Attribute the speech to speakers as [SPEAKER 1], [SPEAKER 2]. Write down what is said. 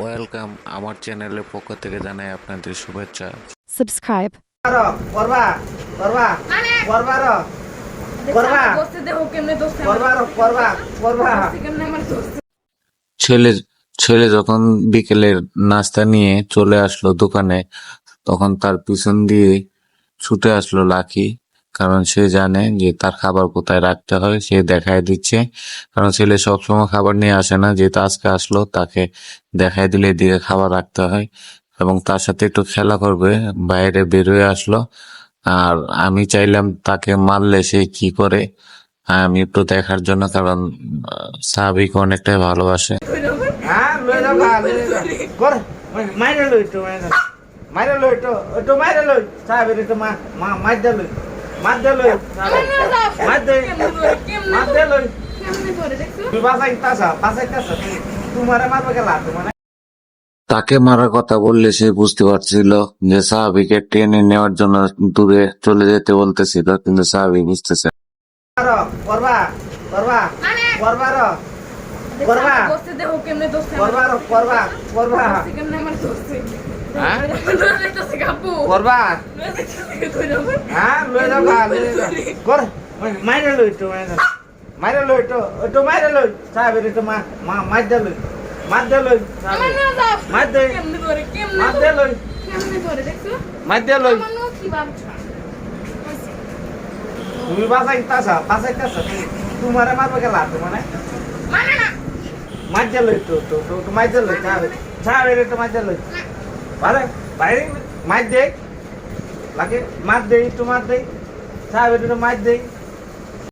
[SPEAKER 1] Welcome আমার চ্যানেলের পক্ষ থেকে জানাই আপনাদের শুভেচ্ছা।
[SPEAKER 2] করবা করবা
[SPEAKER 3] মানে?
[SPEAKER 2] করবা রো, করবা। করবা করবা করবা।
[SPEAKER 1] ছেলে ছেলে যখন বিকেলের নাস্তা নিয়ে চলে আসলো দোকানে তখন তার পিছন দিয়ে ছুটে আসলো লাকি। কারণ সে জানে যে তার খাবার কোথায় রাখতে হয় সে দেখায় দিচ্ছে। কারণ ছেলে সবসময় খাবার নিয়ে আসে না, যেহেতু আজকে আসলো, তাকে দেখায় দিলে এদিকে খাবার রাখতে হয়। এবং তার সাথে একটু খেলা করবে, বাইরে বেরোয় আসলো। আর আমি চাইলাম তাকে মারলে সে কি করে, আমি একটু দেখার জন্য, কারণ সাবিক অনেকটাই ভালোবাসে।
[SPEAKER 2] হ্যাঁ মাইরে লই তো মাইরে মাইরে লই তো মাইরে লই। সাহেব তো মা মা দে লই।
[SPEAKER 1] তাকে মারার কথা বললে সে বুঝতে পারছিল যে সাহাবিকে টেনে নেওয়ার জন্য দূরে চলে যেতে বলতেছিল কিন্তু সাহাবি বুঝতেছে
[SPEAKER 2] করবা করবা? রো, রো, হ্যাঁ? লই যাও গা, লই যাও। কর। মাইরে লই তো মাইরে লই। তো তো মাইরে লই। সাহেব তো মা মা মার দে লই মার দে লই মার দে
[SPEAKER 3] কেমনে করে কেমনে
[SPEAKER 2] মার দে লই।
[SPEAKER 3] কেমনে করে দেখছ?
[SPEAKER 2] মার দে লই
[SPEAKER 3] কি ভাবছ
[SPEAKER 2] তুমি বাসাই তাসা বাসাই তাসা তোমারে মারবে গেলা তোমারে?
[SPEAKER 3] মানে না।
[SPEAKER 2] মার দে লই তো তো তো মার দে লই সাহেব। সাহেব তো মার দে লই। বাইরে মার দেয় লাগে মাছ দেয় একটু মাছ দেয় সাহেব একটু মার দে